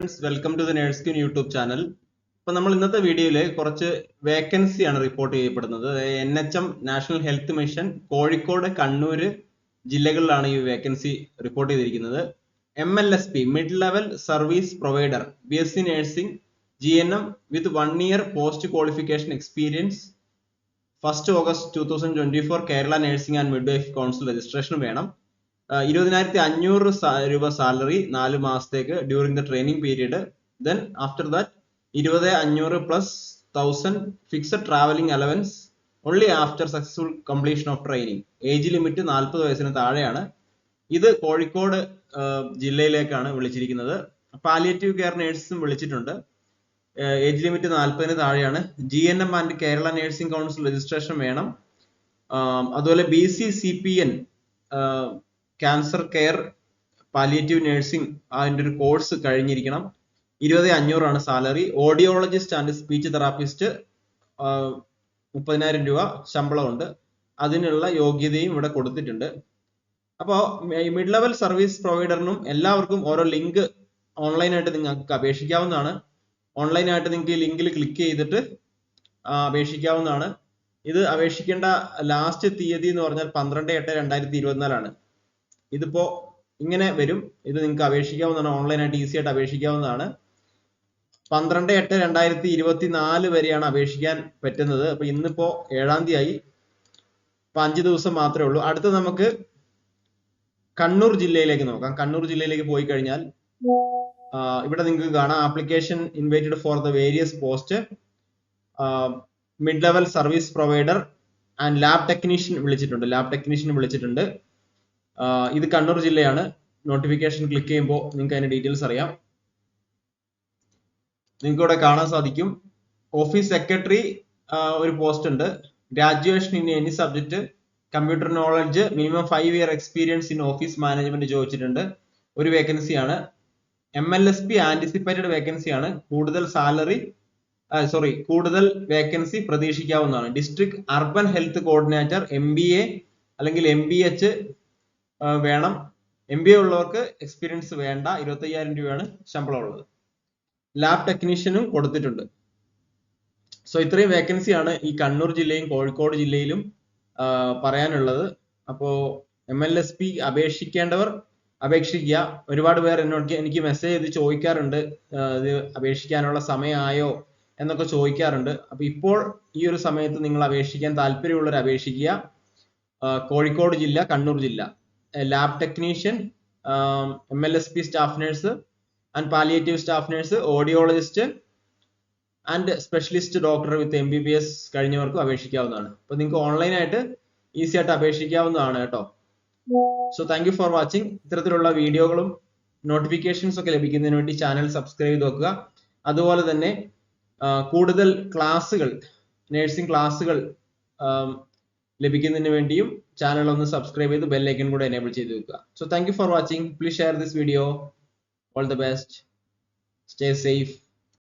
Friends welcome to the nurse queen YouTube channel ഇപ്പൊ നമ്മൾ ഇന്നത്തെ വീഡിയോയിൽ കുറച്ച് വേക്കൻസി ആണ് റിപ്പോർട്ട് ചെയ്യപ്പെടുന്നത്. N H M national health mission Kozhikode Kannur ജില്ലകളിലാണ് ഈ വേക്കൻസി റിപ്പോർട്ട് ചെയ്തിരിക്കുന്നത്. M L S P mid level service provider B S C nursing G N M with one year post qualification experience first August two thousand twenty four Kerala nursing and midwife council registration വേണം. ഇരുപതിനായിരത്തി അഞ്ഞൂറ് രൂപ salary നാല് മാസത്തേക്ക് during the training period then after that ഇരുപത് അഞ്ഞൂറ് plus thousand fixed travelling allowance only after successful completion of training age limit നാൽപ്പത് വയസ്സിന് താഴെയാണ്. ഇത് കോഴിക്കോട് ജില്ലയിലേക്കാണ് വിളിച്ചിരിക്കുന്നത്. പാലിയേറ്റീവ് കെയർ നേഴ്സും വിളിച്ചിട്ടുണ്ട്. ഏജ് ലിമിറ്റ് നാൽപ്പതിന് താഴെയാണ്. G N M and Kerala nursing council registration വേണം. അതുപോലെ B C C P N cancer care palliative nursing അതിന്റെ ഒരു കോഴ്സ് കഴിഞ്ഞിരിക്കണം. ഇരുപത് അഞ്ഞൂറാണ് salary audiologist and speech therapist മുപ്പതിനായിരം രൂപ ശമ്പളമുണ്ട്. അതിനുള്ള യോഗ്യതയും ഇവിടെ കൊടുത്തിട്ടുണ്ട്. അപ്പോൾ മിഡ് ലെവൽ സർവീസ് പ്രൊവൈഡറിനും എല്ലാവർക്കും ഓരോ ലിങ്ക് ഓൺലൈനായിട്ട് നിങ്ങൾക്ക് അപേക്ഷിക്കാവുന്നതാണ്. ഓൺലൈനായിട്ട് നിങ്ങൾക്ക് ഈ ലിങ്കിൽ ക്ലിക്ക് ചെയ്തിട്ട് അപേക്ഷിക്കാവുന്നതാണ്. ഇത് അപേക്ഷിക്കേണ്ട ലാസ്റ്റ് തീയതി എന്ന് പറഞ്ഞാൽ പന്ത്രണ്ട് എട്ട് രണ്ടായിരത്തി ഇരുപത്തിനാലാണ്. ഇതിപ്പോ ഇങ്ങനെ വരും. ഇത് നിങ്ങൾക്ക് അപേക്ഷിക്കാവുന്നതാണ്. ഓൺലൈനായിട്ട് ഈസി ആയിട്ട് അപേക്ഷിക്കാവുന്നതാണ്. പന്ത്രണ്ട് എട്ട് രണ്ടായിരത്തി ഇരുപത്തി നാല് വരെയാണ് അപേക്ഷിക്കാൻ പറ്റുന്നത്. അപ്പൊ ഇന്നിപ്പോ ഏഴാം തീയതി ആയി. അപ്പൊ അഞ്ച് ദിവസം മാത്രമേ ഉള്ളൂ. അടുത്ത നമുക്ക് കണ്ണൂർ ജില്ലയിലേക്ക് നോക്കാം. കണ്ണൂർ ജില്ലയിലേക്ക് പോയി കഴിഞ്ഞാൽ ഇവിടെ നിങ്ങൾക്ക് കാണാം. Application invited for the various post mid level service provider and lab technician വിളിച്ചിട്ടുണ്ട്. ലാബ് ടെക്നീഷ്യൻ വിളിച്ചിട്ടുണ്ട്. ഇത് കണ്ണൂർ ജില്ലയാണ്. നോട്ടിഫിക്കേഷൻ ക്ലിക്ക് ചെയ്യുമ്പോൾ നിങ്ങൾക്ക് അതിന്റെ ഡീറ്റെയിൽസ് അറിയാം. നിങ്ങൾക്ക് ഇവിടെ കാണാൻ സാധിക്കും. ഓഫീസ് സെക്രട്ടറി ഒരു പോസ്റ്റ് ഉണ്ട്. Graduation in any subject computer knowledge minimum five year experience in office management ചോദിച്ചിട്ടുണ്ട്. ഒരു വേക്കൻസിയാണ് M L S P anticipated vacancy ആണ്. കൂടുതൽ സാലറി സോറി കൂടുതൽ വേക്കൻസി പ്രതീക്ഷിക്കാവുന്നതാണ്. District urban health coordinator M B A അല്ലെങ്കിൽ എം ബി എച്ച് വേണം. M B A ഉള്ളവർക്ക് എക്സ്പീരിയൻസ് വേണ്ട. ഇരുപത്തയ്യായിരം രൂപയാണ് ശമ്പളം ഉള്ളത് ലാബ് ടെക്നീഷ്യനും കൊടുത്തിട്ടുണ്ട്. സോ ഇത്രയും വേക്കൻസി ആണ് ഈ കണ്ണൂർ ജില്ലയും കോഴിക്കോട് ജില്ലയിലും പറയാനുള്ളത്. അപ്പോ എം എൽ എസ് പി അപേക്ഷിക്കേണ്ടവർ അപേക്ഷിക്കുക. ഒരുപാട് പേർ എന്നോട് എനിക്ക് മെസ്സേജ് ചെയ്ത് ചോദിക്കാറുണ്ട്. ഇത് അപേക്ഷിക്കാനുള്ള സമയമായോ എന്നൊക്കെ ചോദിക്കാറുണ്ട്. അപ്പൊ ഇപ്പോൾ ഈ ഒരു സമയത്ത് നിങ്ങൾ അപേക്ഷിക്കാൻ താല്പര്യമുള്ളവർ അപേക്ഷിക്കുക. കോഴിക്കോട് ജില്ല കണ്ണൂർ ജില്ല. Lab technician M L S P staff nurse and palliative staff nurse audiologist and specialist doctor with M B B S കഴിഞ്ഞവർക്കും അപേക്ഷിക്കാവുന്നതാണ്. അപ്പൊ നിങ്ങൾക്ക് ഓൺലൈനായിട്ട് ഈസി ആയിട്ട് അപേക്ഷിക്കാവുന്നതാണ് കേട്ടോ. So thank you for watching ഇത്തരത്തിലുള്ള വീഡിയോകളും നോട്ടിഫിക്കേഷൻസ് ഒക്കെ ലഭിക്കുന്നതിന് വേണ്ടി ചാനൽ സബ്സ്ക്രൈബ് ചെയ്ത് വെക്കുക അതുപോലെ തന്നെ കൂടുതൽ ക്ലാസ്സുകൾ നഴ്സിംഗ് ക്ലാസ്സുകൾ ലഭിക്കുന്നതിന് വേണ്ടിയും ചാനൽ ഒന്ന് സബ്സ്ക്രൈബ് ചെയ്ത് ബെല്ലൈക്കൺ കൂടെ എനേബിൾ ചെയ്ത് വെക്കുക. So thank you for watching please share this video all the best stay safe